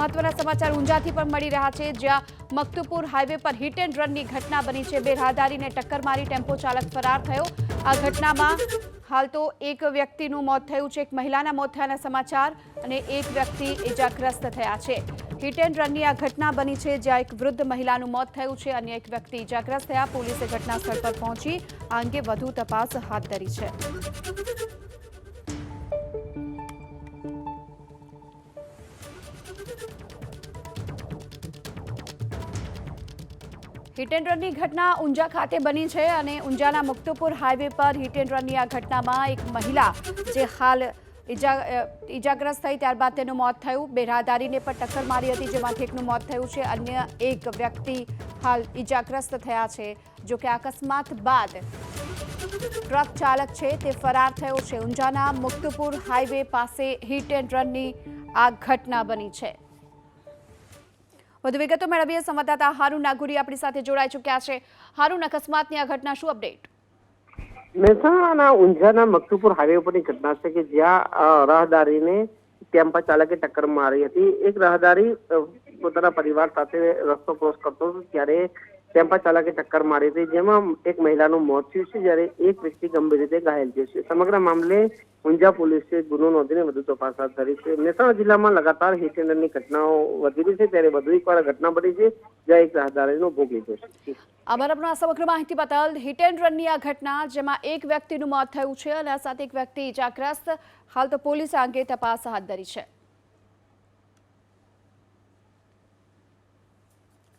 મહત્વના સમાચાર ઊંઝાથી પણ મળી રહ્યા છે. જ્યાં મકતુપુર હાઈવે પર હિટ એન્ડ રનની ઘટના બની છે. બે રાહદારીને ટક્કર મારી ટેમ્પો ચાલક ફરાર થયો. આ ઘટનામાં હાલ તો એક વ્યક્તિનું મોત થયું છે. એક મહિલાના મોત થયાના સમાચાર અને એક વ્યક્તિ ઇજાગ્રસ્ત થયા છે. હિટ એન્ડ રનની આ ઘટના બની છે, જ્યાં એક વૃદ્ધ મહિલાનું મોત થયું છે અને એક વ્યક્તિ ઇજાગ્રસ્ત થયા. પોલીસે ઘટના સ્થળ પર પહોંચી આ અંગે વધુ તપાસ હાથ ધરી છે. હિટ એન્ડ રનની ઘટના ઊંઝા ખાતે બની છે અને ઊંઝાના મુક્તપુર હાઈવે પર હિટ એન્ડ રનની આ ઘટનામાં એક મહિલા જે હાલ ઈજા ઈજાગ્રસ્ત થઈ ત્યારબાદ તેનું મોત થયું. બે રાહદારીને પણ ટક્કર મારી હતી જેમાંથી એકનું મોત થયું છે. અન્ય એક વ્યક્તિ હાલ ઈજાગ્રસ્ત થયા છે, જો કે અકસ્માત બાદ ટ્રક ચાલક છે તે ફરાર થયો છે. ઊંઝાના મુક્તપુર હાઈવે પાસે હિટ એન્ડ રનની આ ઘટના બની છે. વધુ વિગતો મેળવીએ. સંવાદદાતા હારૂન નાગુરી આપણી સાથે જોડાઈ ચૂક્યા છે. હારૂન, અકસ્માતની આ ઘટના શું અપડેટ? મહેસાણાના ઊંઝાના મકતુપુર હાઈવે ઉપરની ઘટના છે કે જ્યાં રાહદારીને ટેમ્પા ચાલકે ટક્કર મારી હતી. એક રાહદારી પોતાના પરિવાર સાથે રસ્તો ક્રોસ કરતો હતો, ત્યારે ટેમ્પા ચાલકે ટક્કર મારી હતી. જેમાં એક મહિલાનું મોત થયું છે, જ્યારે એક વ્યક્તિ ગંભીર રીતે ઘાયલ થયો છે. સમગ્ર મામલે ઊંઝા પોલીસે ગુનો નોંધીને વધુ તપાસ હાથ ધરી છે. મહેસાણા જિલ્લામાં લગાતાર હિટ એન્ડ ઘટનાઓ વધી રહી છે, ત્યારે વધુ એકવાર ઘટના બની છે, જ્યાં એક રાહદારીનો ભોગ લીધો છે. આભાર આપણા સમગ્ર માહિતી બદલ હિટ એન્ડ રનની આ ઘટના, જેમાં એક વ્યક્તિનું મોત થયું છે અને આ સાથે એક વ્યક્તિ ઇજાગ્રસ્ત, હાલ તો પોલીસે આ અંગે તપાસ હાથ ધરી છે.